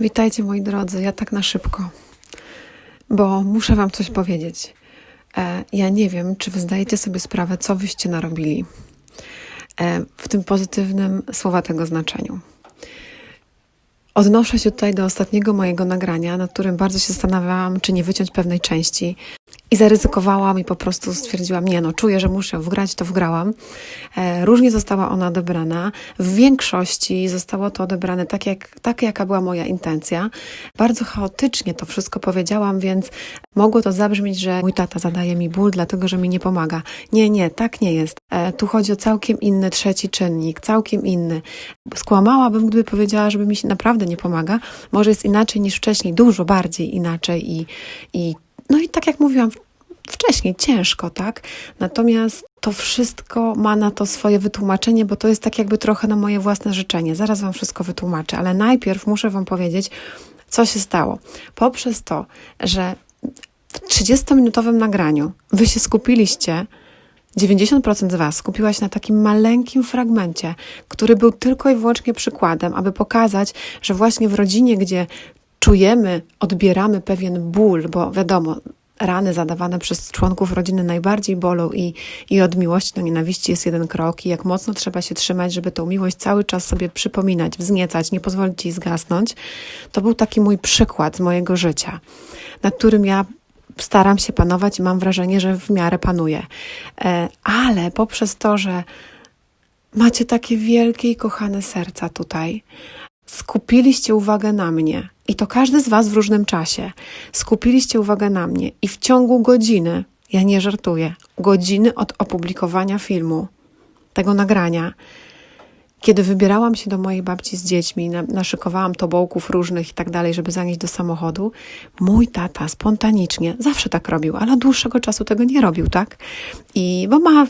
Witajcie moi drodzy, ja tak na szybko, bo muszę wam coś powiedzieć. E, ja nie wiem, czy wy zdajecie sobie sprawę, co wyście narobili e, w tym pozytywnym słowa tego znaczeniu. Odnoszę się tutaj do ostatniego mojego nagrania, nad którym bardzo się zastanawiałam, czy nie wyciąć pewnej części. I zaryzykowałam i po prostu stwierdziłam, nie no, czuję, że muszę wgrać, to wgrałam. E, różnie została ona odebrana. W większości zostało to odebrane tak, jak, tak, jaka była moja intencja. Bardzo chaotycznie to wszystko powiedziałam, więc mogło to zabrzmieć, że mój tata zadaje mi ból, dlatego że mi nie pomaga. Nie, nie, tak nie jest. E, tu chodzi o całkiem inny trzeci czynnik, całkiem inny. Skłamałabym, gdyby powiedziała, żeby mi się naprawdę nie pomaga. Może jest inaczej niż wcześniej, dużo bardziej inaczej i, i no i tak jak mówiłam wcześniej, ciężko, tak? Natomiast to wszystko ma na to swoje wytłumaczenie, bo to jest tak jakby trochę na moje własne życzenie. Zaraz Wam wszystko wytłumaczę, ale najpierw muszę Wam powiedzieć, co się stało. Poprzez to, że w 30-minutowym nagraniu Wy się skupiliście 90% z Was skupiła się na takim maleńkim fragmencie, który był tylko i wyłącznie przykładem, aby pokazać, że właśnie w rodzinie, gdzie czujemy, odbieramy pewien ból, bo wiadomo, rany zadawane przez członków rodziny najbardziej bolą i, i od miłości do nienawiści jest jeden krok i jak mocno trzeba się trzymać, żeby tą miłość cały czas sobie przypominać, wzniecać, nie pozwolić jej zgasnąć, to był taki mój przykład z mojego życia, nad którym ja staram się panować i mam wrażenie, że w miarę panuję. E, ale poprzez to, że macie takie wielkie i kochane serca tutaj, skupiliście uwagę na mnie, i to każdy z Was w różnym czasie, skupiliście uwagę na mnie i w ciągu godziny, ja nie żartuję, godziny od opublikowania filmu, tego nagrania, kiedy wybierałam się do mojej babci z dziećmi, naszykowałam tobołków różnych i tak dalej, żeby zanieść do samochodu, mój tata spontanicznie, zawsze tak robił, ale od dłuższego czasu tego nie robił, tak? I bo ma,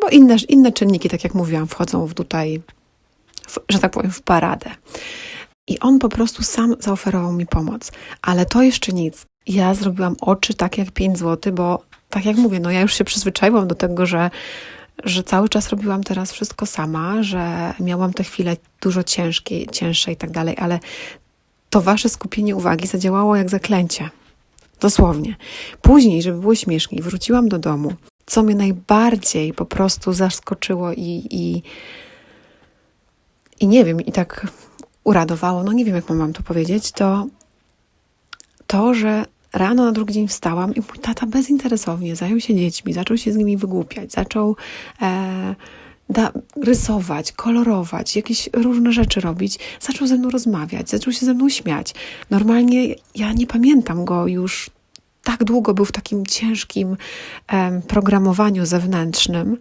bo inne, inne czynniki, tak jak mówiłam, wchodzą w tutaj, w, że tak powiem, w paradę. I on po prostu sam zaoferował mi pomoc. Ale to jeszcze nic. Ja zrobiłam oczy tak jak 5 zł, bo tak jak mówię, no ja już się przyzwyczaiłam do tego, że, że cały czas robiłam teraz wszystko sama, że miałam te chwile dużo ciężkie, cięższe i tak dalej, ale to wasze skupienie uwagi zadziałało jak zaklęcie. Dosłownie. Później, żeby było śmieszniej, wróciłam do domu, co mnie najbardziej po prostu zaskoczyło i, i, i nie wiem, i tak uradowało, no nie wiem jak mam to powiedzieć, to to, że rano na drugi dzień wstałam i mój tata bezinteresownie zajął się dziećmi, zaczął się z nimi wygłupiać, zaczął e, da, rysować, kolorować, jakieś różne rzeczy robić, zaczął ze mną rozmawiać, zaczął się ze mną śmiać. Normalnie ja nie pamiętam go już tak długo był w takim ciężkim programowaniu zewnętrznym,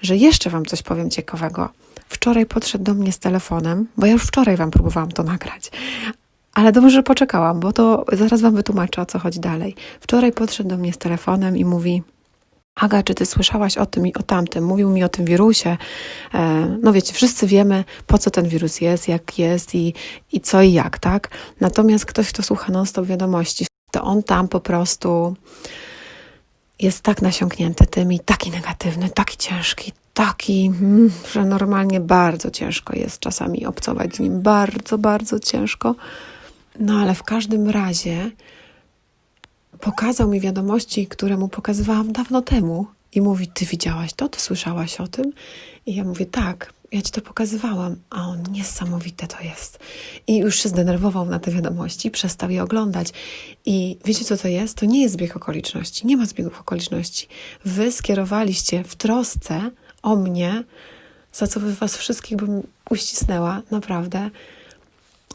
że jeszcze Wam coś powiem ciekawego. Wczoraj podszedł do mnie z telefonem, bo ja już wczoraj Wam próbowałam to nagrać. Ale dobrze, że poczekałam, bo to zaraz Wam wytłumaczę, o co chodzi dalej. Wczoraj podszedł do mnie z telefonem i mówi: Aga, czy ty słyszałaś o tym i o tamtym? Mówił mi o tym wirusie. E, no wiecie, wszyscy wiemy, po co ten wirus jest, jak jest i, i co i jak, tak? Natomiast ktoś, kto słucha non-stop wiadomości, to on tam po prostu jest tak nasiąknięty tym i taki negatywny, taki ciężki, taki, mm, że normalnie bardzo ciężko jest czasami obcować z nim. Bardzo, bardzo ciężko. No ale w każdym razie pokazał mi wiadomości, które mu pokazywałam dawno temu. I mówi: Ty widziałaś to? Ty słyszałaś o tym? I ja mówię: Tak, ja ci to pokazywałam. A on: Niesamowite to jest. I już się zdenerwował na te wiadomości, przestał je oglądać. I wiecie, co to jest? To nie jest zbieg okoliczności. Nie ma zbiegów okoliczności. Wy skierowaliście w trosce o mnie, za co was wszystkich bym uścisnęła, naprawdę,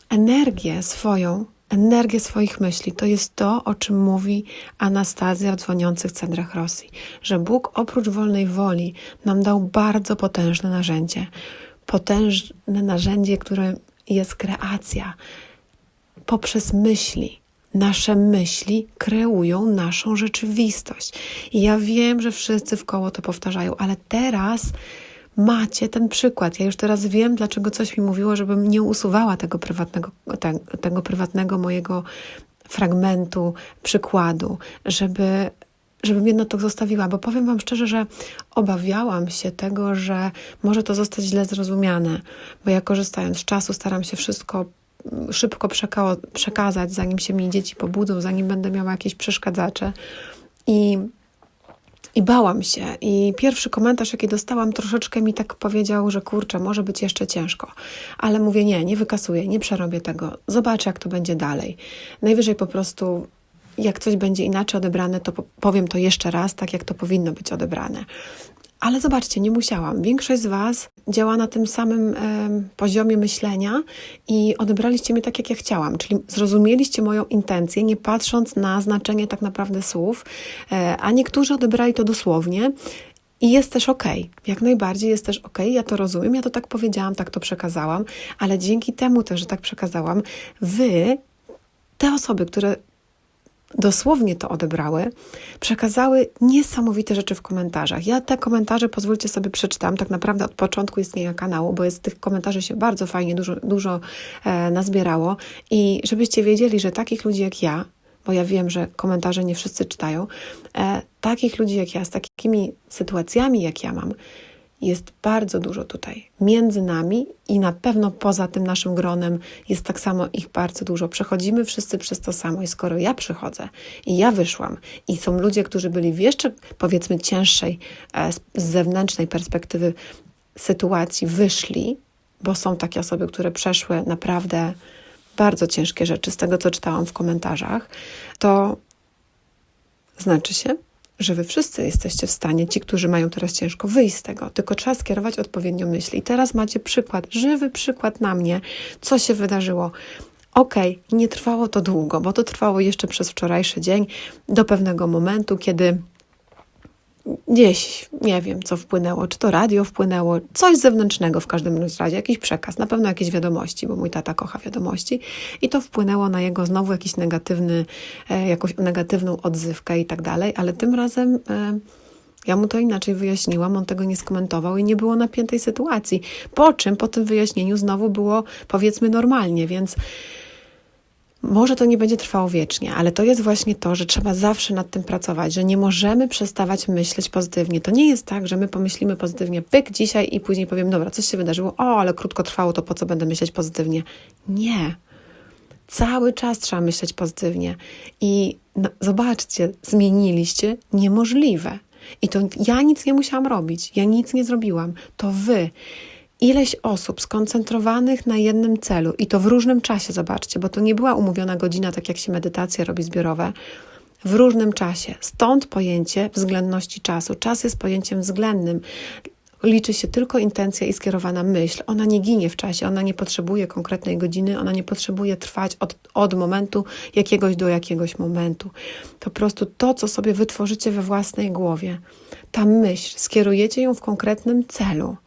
energię swoją, energię swoich myśli. To jest to, o czym mówi Anastazja w dzwoniących centrach Rosji, że Bóg oprócz wolnej woli nam dał bardzo potężne narzędzie. Potężne narzędzie, które jest kreacja poprzez myśli. Nasze myśli kreują naszą rzeczywistość. I ja wiem, że wszyscy w koło to powtarzają, ale teraz macie ten przykład. Ja już teraz wiem, dlaczego coś mi mówiło, żebym nie usuwała tego prywatnego, te, tego prywatnego mojego fragmentu, przykładu, żeby, żebym jedno to zostawiła, bo powiem Wam szczerze, że obawiałam się tego, że może to zostać źle zrozumiane, bo ja korzystając z czasu staram się wszystko szybko przeka- przekazać, zanim się mi dzieci pobudzą, zanim będę miała jakieś przeszkadzacze. I i bałam się. I pierwszy komentarz, jaki dostałam, troszeczkę mi tak powiedział, że kurczę, może być jeszcze ciężko. Ale mówię, nie, nie wykasuję, nie przerobię tego. Zobaczę, jak to będzie dalej. Najwyżej po prostu, jak coś będzie inaczej odebrane, to po- powiem to jeszcze raz, tak jak to powinno być odebrane. Ale zobaczcie, nie musiałam. Większość z Was działa na tym samym em, poziomie myślenia i odebraliście mnie tak, jak ja chciałam. Czyli zrozumieliście moją intencję, nie patrząc na znaczenie tak naprawdę słów, e, a niektórzy odebrali to dosłownie. I jest też okej, jak najbardziej jest też okej, ja to rozumiem, ja to tak powiedziałam, tak to przekazałam, ale dzięki temu też, że tak przekazałam, wy, te osoby, które dosłownie to odebrały, przekazały niesamowite rzeczy w komentarzach. Ja te komentarze, pozwólcie sobie, przeczytam, tak naprawdę od początku istnienia kanału, bo jest tych komentarzy się bardzo fajnie, dużo, dużo e, nazbierało i żebyście wiedzieli, że takich ludzi jak ja, bo ja wiem, że komentarze nie wszyscy czytają, e, takich ludzi jak ja, z takimi sytuacjami jak ja mam, jest bardzo dużo tutaj. Między nami i na pewno poza tym naszym gronem jest tak samo ich bardzo dużo. Przechodzimy wszyscy przez to samo i skoro ja przychodzę i ja wyszłam i są ludzie, którzy byli w jeszcze powiedzmy cięższej e, z z zewnętrznej perspektywy sytuacji wyszli, bo są takie osoby, które przeszły naprawdę bardzo ciężkie rzeczy z tego, co czytałam w komentarzach, to znaczy się, że wy wszyscy jesteście w stanie, ci, którzy mają teraz ciężko, wyjść z tego. Tylko trzeba skierować odpowiednio myśli. I teraz macie przykład, żywy przykład na mnie, co się wydarzyło. Okej, nie trwało to długo, bo to trwało jeszcze przez wczorajszy dzień, do pewnego momentu, kiedy gdzieś, nie wiem, co wpłynęło, czy to radio wpłynęło, coś zewnętrznego w każdym razie, jakiś przekaz, na pewno jakieś wiadomości, bo mój tata kocha wiadomości i to wpłynęło na jego znowu jakiś negatywny, e, jakąś negatywną odzywkę i tak dalej, ale tym razem e, ja mu to inaczej wyjaśniłam, on tego nie skomentował i nie było napiętej sytuacji. Po czym po tym wyjaśnieniu znowu było powiedzmy normalnie, więc może to nie będzie trwało wiecznie, ale to jest właśnie to, że trzeba zawsze nad tym pracować, że nie możemy przestawać myśleć pozytywnie. To nie jest tak, że my pomyślimy pozytywnie, pyk dzisiaj i później powiem, dobra, coś się wydarzyło, o, ale krótko trwało, to po co będę myśleć pozytywnie? Nie. Cały czas trzeba myśleć pozytywnie. I no, zobaczcie, zmieniliście niemożliwe. I to ja nic nie musiałam robić, ja nic nie zrobiłam. To wy. Ileś osób skoncentrowanych na jednym celu i to w różnym czasie, zobaczcie, bo to nie była umówiona godzina, tak jak się medytacje robi zbiorowe, w różnym czasie. Stąd pojęcie względności czasu. Czas jest pojęciem względnym. Liczy się tylko intencja i skierowana myśl. Ona nie ginie w czasie, ona nie potrzebuje konkretnej godziny, ona nie potrzebuje trwać od, od momentu jakiegoś do jakiegoś momentu. Po prostu to, co sobie wytworzycie we własnej głowie, ta myśl, skierujecie ją w konkretnym celu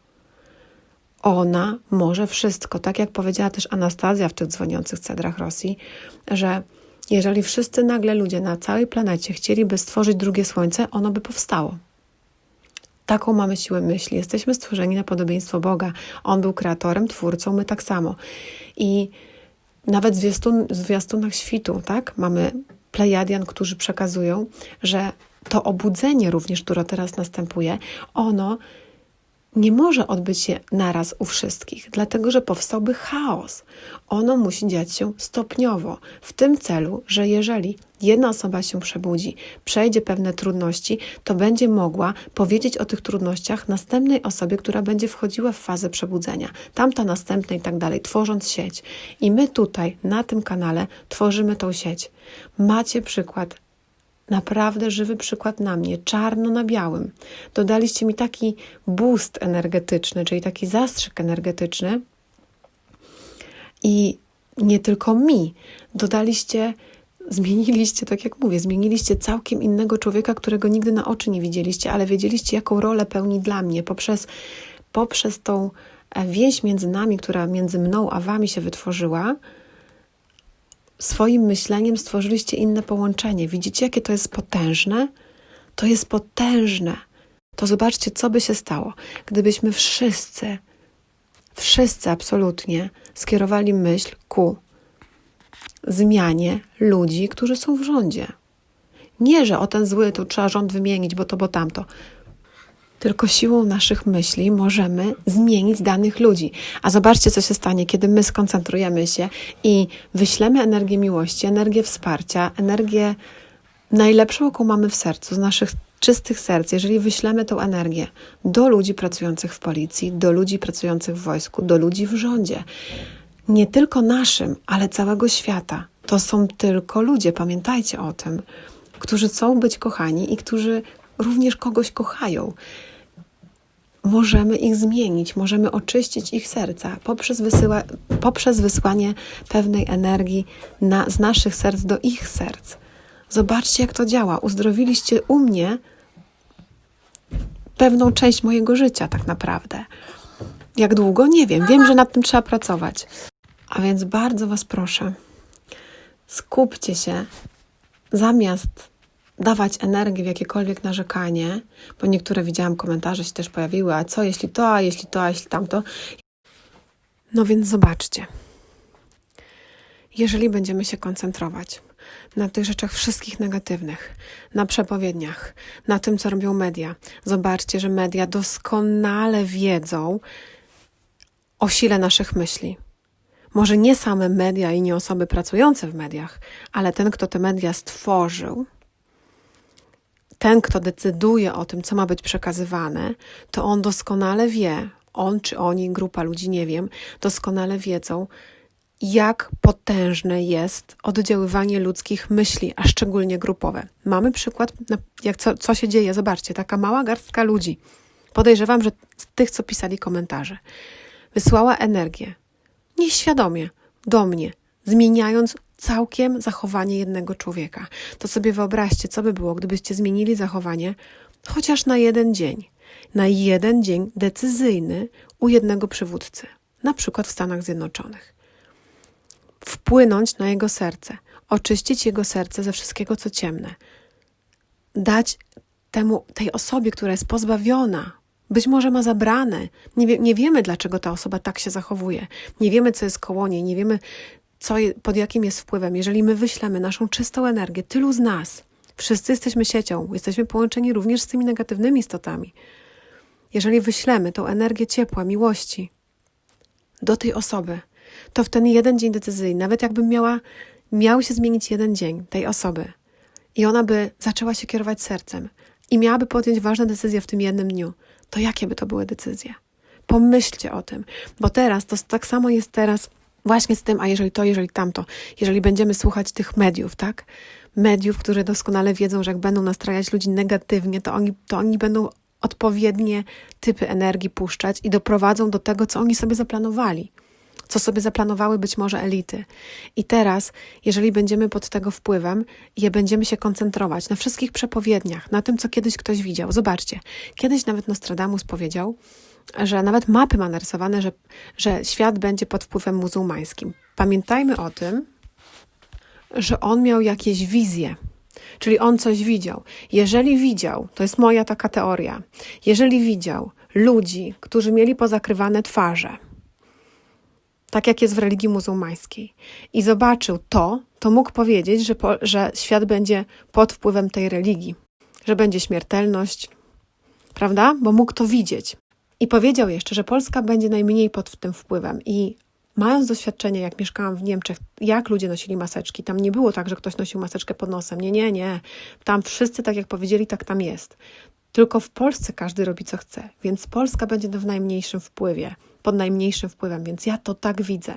ona może wszystko. Tak jak powiedziała też Anastazja w tych dzwoniących cedrach Rosji, że jeżeli wszyscy nagle ludzie na całej planecie chcieliby stworzyć drugie słońce, ono by powstało. Taką mamy siłę myśli. Jesteśmy stworzeni na podobieństwo Boga. On był kreatorem, twórcą, my tak samo. I nawet w zwiastun, zwiastunach świtu, tak? Mamy plejadian, którzy przekazują, że to obudzenie również, które teraz następuje, ono nie może odbyć się naraz u wszystkich, dlatego że powstałby chaos. Ono musi dziać się stopniowo, w tym celu, że jeżeli jedna osoba się przebudzi, przejdzie pewne trudności, to będzie mogła powiedzieć o tych trudnościach następnej osobie, która będzie wchodziła w fazę przebudzenia, tamta następnej i tak dalej, tworząc sieć. I my tutaj, na tym kanale, tworzymy tą sieć. Macie przykład naprawdę żywy przykład na mnie, czarno na białym. Dodaliście mi taki boost energetyczny, czyli taki zastrzyk energetyczny. I nie tylko mi, dodaliście, zmieniliście, tak jak mówię, zmieniliście całkiem innego człowieka, którego nigdy na oczy nie widzieliście, ale wiedzieliście, jaką rolę pełni dla mnie poprzez, poprzez tą e, więź między nami, która między mną a wami się wytworzyła swoim myśleniem stworzyliście inne połączenie. Widzicie, jakie to jest potężne? To jest potężne. To zobaczcie, co by się stało, gdybyśmy wszyscy, wszyscy absolutnie skierowali myśl ku zmianie ludzi, którzy są w rządzie. Nie, że o ten zły, to trzeba rząd wymienić, bo to, bo tamto. Tylko siłą naszych myśli możemy zmienić danych ludzi. A zobaczcie, co się stanie, kiedy my skoncentrujemy się i wyślemy energię miłości, energię wsparcia, energię najlepszą, jaką mamy w sercu, z naszych czystych serc, jeżeli wyślemy tą energię do ludzi pracujących w policji, do ludzi pracujących w wojsku, do ludzi w rządzie, nie tylko naszym, ale całego świata. To są tylko ludzie, pamiętajcie o tym, którzy chcą być kochani i którzy również kogoś kochają. Możemy ich zmienić, możemy oczyścić ich serca poprzez, wysyła, poprzez wysłanie pewnej energii na, z naszych serc do ich serc. Zobaczcie, jak to działa. Uzdrowiliście u mnie pewną część mojego życia, tak naprawdę. Jak długo? Nie wiem. Wiem, że nad tym trzeba pracować. A więc bardzo Was proszę, skupcie się zamiast dawać energię w jakiekolwiek narzekanie, bo niektóre widziałam komentarze się też pojawiły, a co jeśli to, a jeśli to, a jeśli tamto. No więc zobaczcie. Jeżeli będziemy się koncentrować na tych rzeczach wszystkich negatywnych, na przepowiedniach, na tym, co robią media, zobaczcie, że media doskonale wiedzą o sile naszych myśli. Może nie same media i nie osoby pracujące w mediach, ale ten, kto te media stworzył, ten, kto decyduje o tym, co ma być przekazywane, to on doskonale wie, on czy oni, grupa ludzi, nie wiem, doskonale wiedzą, jak potężne jest oddziaływanie ludzkich myśli, a szczególnie grupowe. Mamy przykład, jak co, co się dzieje. Zobaczcie, taka mała garstka ludzi. Podejrzewam, że z tych, co pisali komentarze, wysłała energię nieświadomie do mnie, zmieniając całkiem zachowanie jednego człowieka. To sobie wyobraźcie, co by było, gdybyście zmienili zachowanie chociaż na jeden dzień. Na jeden dzień decyzyjny u jednego przywódcy, na przykład w Stanach Zjednoczonych. Wpłynąć na jego serce, oczyścić jego serce ze wszystkiego, co ciemne, dać temu, tej osobie, która jest pozbawiona być może ma zabrane. Nie, wie, nie wiemy, dlaczego ta osoba tak się zachowuje. Nie wiemy, co jest koło niej. Nie wiemy, co, pod jakim jest wpływem. Jeżeli my wyślemy naszą czystą energię, tylu z nas, wszyscy jesteśmy siecią, jesteśmy połączeni również z tymi negatywnymi istotami. Jeżeli wyślemy tą energię ciepła, miłości do tej osoby, to w ten jeden dzień decyzyjny, nawet jakby miała, miał się zmienić jeden dzień tej osoby i ona by zaczęła się kierować sercem i miałaby podjąć ważne decyzje w tym jednym dniu, to jakie by to były decyzje? Pomyślcie o tym, bo teraz to tak samo jest teraz właśnie z tym, a jeżeli to, jeżeli tamto, jeżeli będziemy słuchać tych mediów, tak? Mediów, które doskonale wiedzą, że jak będą nastrajać ludzi negatywnie, to oni, to oni będą odpowiednie typy energii puszczać i doprowadzą do tego, co oni sobie zaplanowali co sobie zaplanowały być może elity. I teraz, jeżeli będziemy pod tego wpływem i będziemy się koncentrować na wszystkich przepowiedniach, na tym, co kiedyś ktoś widział. Zobaczcie, kiedyś nawet Nostradamus powiedział, że nawet mapy ma narysowane, że, że świat będzie pod wpływem muzułmańskim. Pamiętajmy o tym, że on miał jakieś wizje, czyli on coś widział. Jeżeli widział, to jest moja taka teoria, jeżeli widział ludzi, którzy mieli pozakrywane twarze, tak jak jest w religii muzułmańskiej, i zobaczył to, to mógł powiedzieć, że, po, że świat będzie pod wpływem tej religii, że będzie śmiertelność, prawda? Bo mógł to widzieć. I powiedział jeszcze, że Polska będzie najmniej pod tym wpływem. I mając doświadczenie, jak mieszkałam w Niemczech, jak ludzie nosili maseczki, tam nie było tak, że ktoś nosił maseczkę pod nosem. Nie, nie, nie. Tam wszyscy, tak jak powiedzieli, tak tam jest. Tylko w Polsce każdy robi co chce, więc Polska będzie w najmniejszym wpływie, pod najmniejszym wpływem, więc ja to tak widzę.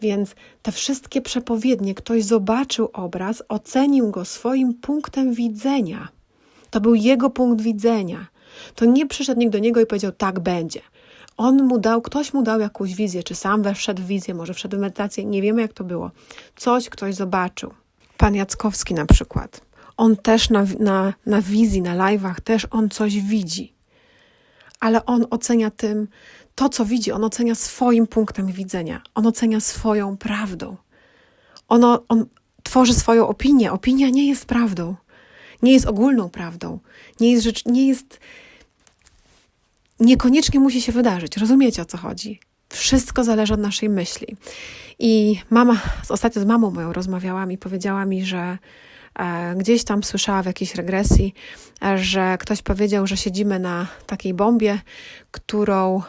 Więc te wszystkie przepowiednie, ktoś zobaczył obraz, ocenił go swoim punktem widzenia. To był jego punkt widzenia. To nie przyszedł nikt do niego i powiedział, tak będzie. On mu dał, ktoś mu dał jakąś wizję, czy sam wszedł w wizję, może wszedł w medytację, nie wiemy jak to było. Coś ktoś zobaczył. Pan Jackowski na przykład. On też na, na, na wizji, na live'ach, też on coś widzi. Ale on ocenia tym, to co widzi, on ocenia swoim punktem widzenia. On ocenia swoją prawdą. Ono, on tworzy swoją opinię. Opinia nie jest prawdą. Nie jest ogólną prawdą. Nie jest rzecz, nie jest niekoniecznie musi się wydarzyć. Rozumiecie o co chodzi? Wszystko zależy od naszej myśli. I mama, ostatnio z mamą moją rozmawiałam i powiedziała mi, że E, Gdzieś tam słyszała w jakiejś regresji, e, że ktoś powiedział, że siedzimy na takiej bombie, którą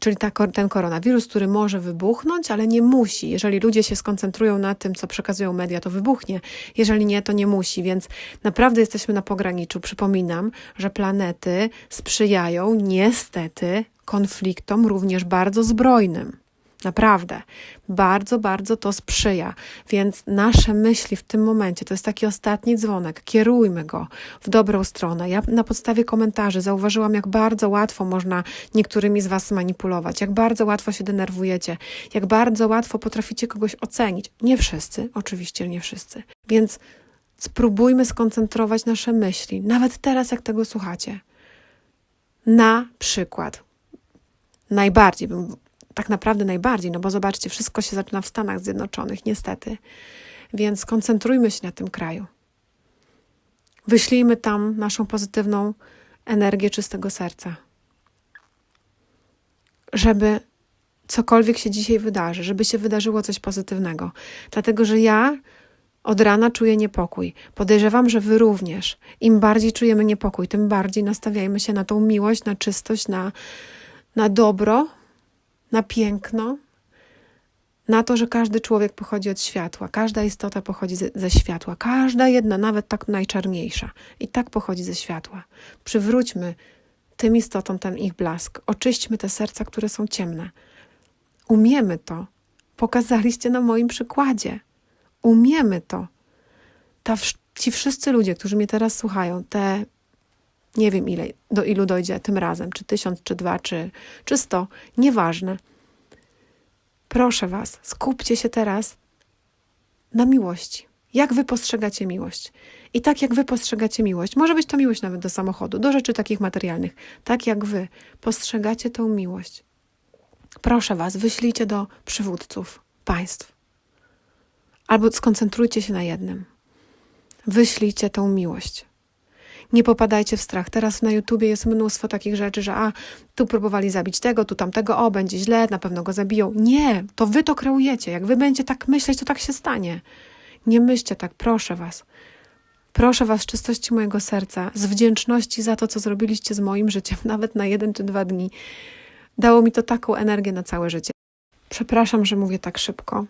czyli ta, ten koronawirus, który może wybuchnąć, ale nie musi. Jeżeli ludzie się skoncentrują na tym, co przekazują media, to wybuchnie. Jeżeli nie, to nie musi. Więc naprawdę jesteśmy na pograniczu. Przypominam, że planety sprzyjają niestety konfliktom również bardzo zbrojnym. Naprawdę. Bardzo, bardzo to sprzyja. Więc nasze myśli w tym momencie to jest taki ostatni dzwonek. Kierujmy go w dobrą stronę. Ja na podstawie komentarzy zauważyłam, jak bardzo łatwo można niektórymi z Was manipulować, jak bardzo łatwo się denerwujecie, jak bardzo łatwo potraficie kogoś ocenić. Nie wszyscy, oczywiście nie wszyscy. Więc spróbujmy skoncentrować nasze myśli, nawet teraz, jak tego słuchacie. Na przykład, najbardziej bym tak naprawdę najbardziej, no bo zobaczcie, wszystko się zaczyna w Stanach Zjednoczonych, niestety. Więc koncentrujmy się na tym kraju. Wyślijmy tam naszą pozytywną energię czystego serca. Żeby cokolwiek się dzisiaj wydarzy, żeby się wydarzyło coś pozytywnego. Dlatego, że ja od rana czuję niepokój. Podejrzewam, że wy również. Im bardziej czujemy niepokój, tym bardziej nastawiajmy się na tą miłość, na czystość, na, na dobro, na piękno, na to, że każdy człowiek pochodzi od światła, każda istota pochodzi ze, ze światła, każda jedna, nawet tak najczarniejsza, i tak pochodzi ze światła. Przywróćmy tym istotom ten ich blask, oczyśćmy te serca, które są ciemne. Umiemy to. Pokazaliście na moim przykładzie. Umiemy to. Ta, ci wszyscy ludzie, którzy mnie teraz słuchają, te nie wiem ile, do ilu dojdzie tym razem, czy tysiąc, czy dwa, czy, czy sto, nieważne. Proszę Was, skupcie się teraz na miłości. Jak Wy postrzegacie miłość? I tak jak Wy postrzegacie miłość, może być to miłość nawet do samochodu, do rzeczy takich materialnych, tak jak Wy postrzegacie tą miłość. Proszę Was, wyślijcie do przywódców państw. Albo skoncentrujcie się na jednym. Wyślijcie tą miłość. Nie popadajcie w strach. Teraz na YouTubie jest mnóstwo takich rzeczy, że a, tu próbowali zabić tego, tu tamtego, o, będzie źle, na pewno go zabiją. Nie, to wy to kreujecie. Jak wy będziecie tak myśleć, to tak się stanie. Nie myślcie tak, proszę was. Proszę was z czystości mojego serca, z wdzięczności za to, co zrobiliście z moim życiem, nawet na jeden czy dwa dni. Dało mi to taką energię na całe życie. Przepraszam, że mówię tak szybko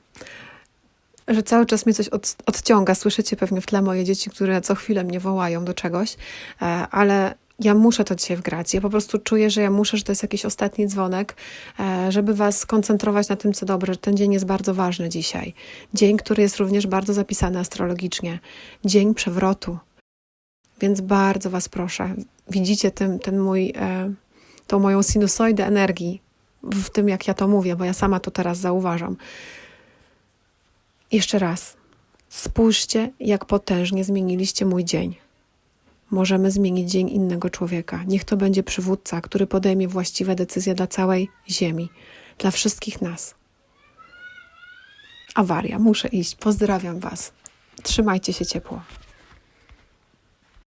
że cały czas mnie coś od, odciąga. Słyszycie pewnie w tle moje dzieci, które co chwilę mnie wołają do czegoś, e, ale ja muszę to dzisiaj wgrać. Ja po prostu czuję, że ja muszę, że to jest jakiś ostatni dzwonek, e, żeby Was skoncentrować na tym, co dobre, że ten dzień jest bardzo ważny dzisiaj. Dzień, który jest również bardzo zapisany astrologicznie. Dzień przewrotu. Więc bardzo Was proszę, widzicie ten, ten mój, e, tą moją sinusoidę energii w tym, jak ja to mówię, bo ja sama to teraz zauważam. Jeszcze raz. Spójrzcie, jak potężnie zmieniliście mój dzień. Możemy zmienić dzień innego człowieka. Niech to będzie przywódca, który podejmie właściwe decyzje dla całej Ziemi, dla wszystkich nas. Awaria, muszę iść. Pozdrawiam Was. Trzymajcie się ciepło.